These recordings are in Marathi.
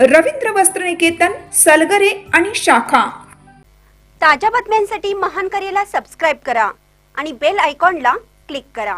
रवींद्र वस्त्रनिकेतन सलगरे आणि शाखा. ताज्या बातम्यांसाठी महान करेला सबस्क्राईब करा आणि बेल आयकॉनला क्लिक करा.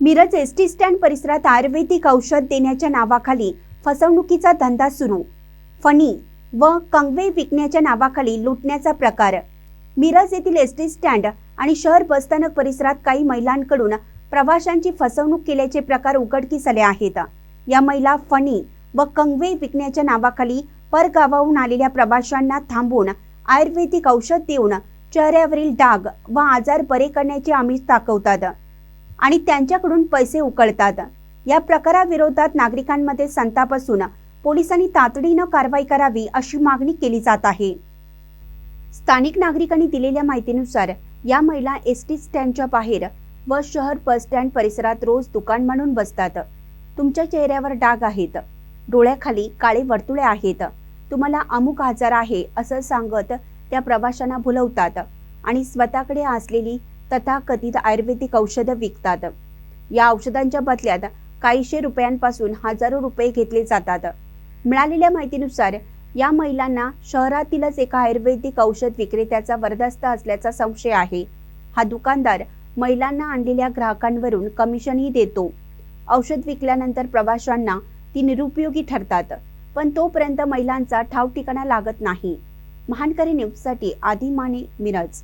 मिरज एस टी स्टँड परिसरात आयुर्वेदिक औषध देण्याच्या नावाखाली फसवणुकीचा धंदा सुरू. फणी व कंगवे विकण्याच्या नावाखाली लुटण्याचा प्रकार. मिरज येथील एस टी स्टँड आणि शहर बसस्थानक परिसरात काही महिलांकडून प्रवाशांची फसवणूक केल्याचे प्रकार उघडकीस आले आहेत. या महिला फणी व कंगवे विकण्याच्या नावाखाली परगावाहून आलेल्या प्रवाशांना थांबून आयुर्वेदिक औषध देऊन चेहऱ्यावरील डाग व आजार बरे करण्याचे आमिष दाखवतात आणि त्यांच्याकडून पैसे उकळतात. या प्रकाराविरोधात नागरिकांमध्ये संताप असून पोलिसांनी तातडीनं कारवाई करावी अशी मागणी केली जात आहे. स्थानिक नागरिकांनी दिलेल्या माहितीनुसार या महिला एस टी स्टँडच्या बाहेर व शहर बस स्टँड परिसरात रोज दुकान म्हणून बसतात. तुमच्या चेहऱ्यावर डाग आहेत. डोळ्याखाली काळे वर्तुळे आहेत. तुम्हाला अमुक आजार आहे असं सांगत त्या प्रवाशांना भुलवतात आणि स्वतःकडे असलेली तथाकथित आयुर्वेदिक औषधं विकतात. या औषधांच्या बदल्यात काहीशे रुपयांपासून हजारो रुपये घेतले जातात. मिळालेल्या माहितीनुसार या महिलांना शहरातीलच एका आयुर्वेदिक औषध विक्रेत्याचा वरदस्त असल्याचा संशय आहे. हा दुकानदार महिलांना आणलेल्या ग्राहकांवरून कमिशनही देतो. औषध विकल्यानंतर प्रवाशांना ती निरुपयोगी ठरतात. पण तोपर्यंत महिलांचा ठाव ठिकाणा लागत नाही. महानकरी न्यूजसाठी आदी माने मिरज.